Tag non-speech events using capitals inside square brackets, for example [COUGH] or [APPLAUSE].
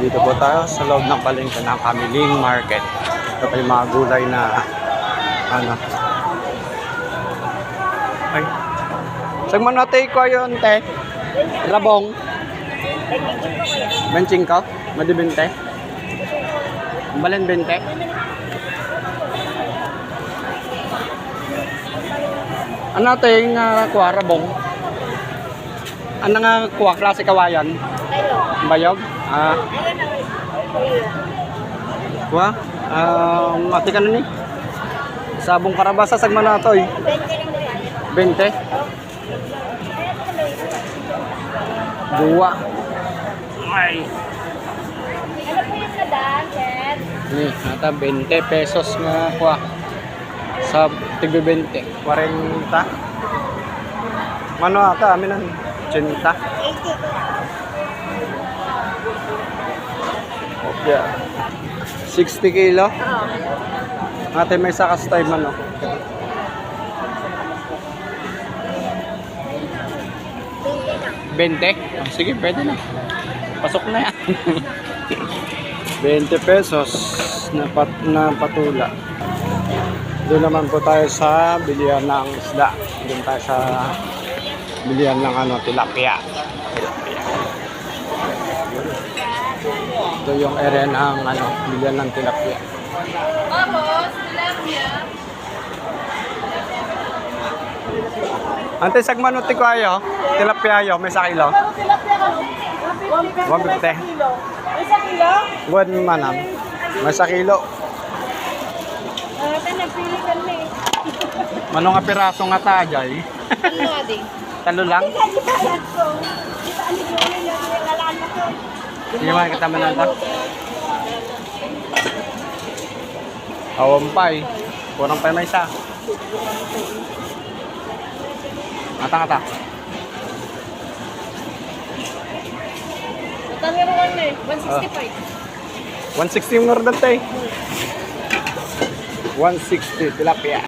Dito po tayo sa loob ng palengke ng Kamiling Market. Ito pa yung mga gulay na ano. Ay. Sagman na take ko yun, te. Rabong. Benching ko? Madi bente? Balen bente? Ano ito yung uh, kuha, rabong? Ano nga kuha, klase kawayan? Bayog? Ah, kuha? Ah, mati ka na ni? Sabong karabasa, sagman na ito eh. 20? Buwa. Ay. Ano po yung sadaan, sir? Ni, nata 20 pesos nga kuha. Sa tigbe 20. 40. Ano ata, amin ang 80. 80 Yeah. 60 kilo. Ate may sakas tayo man oh. 20? Oh, sige, pwede na. Pasok na yan. [LAUGHS] 20 pesos na, pat, na patula. Doon naman po tayo sa bilihan ng isda. Doon tayo sa bilihan ng ano, tilapia. Tilapia. Ito yung area ng ano, bilihan ng tilapia. Ante sagmanuti ko ayo. Tilapia ayo, may sa kilo. Tilapia ka, no? 150. Isa kilo? Buwan manam. May sa kilo. Ah, nagpili kami. Mano nga piraso nga tajay. Ano, adi? Talo lang. Kaya bayad ko. Kita ano yun, yung nalaan mo ko. Mga kita mananta. Awam pa eh. Kurang pa may isa. Ata ata. Mo ano eh, 165. 160 yung order tayo. 160 tilapia.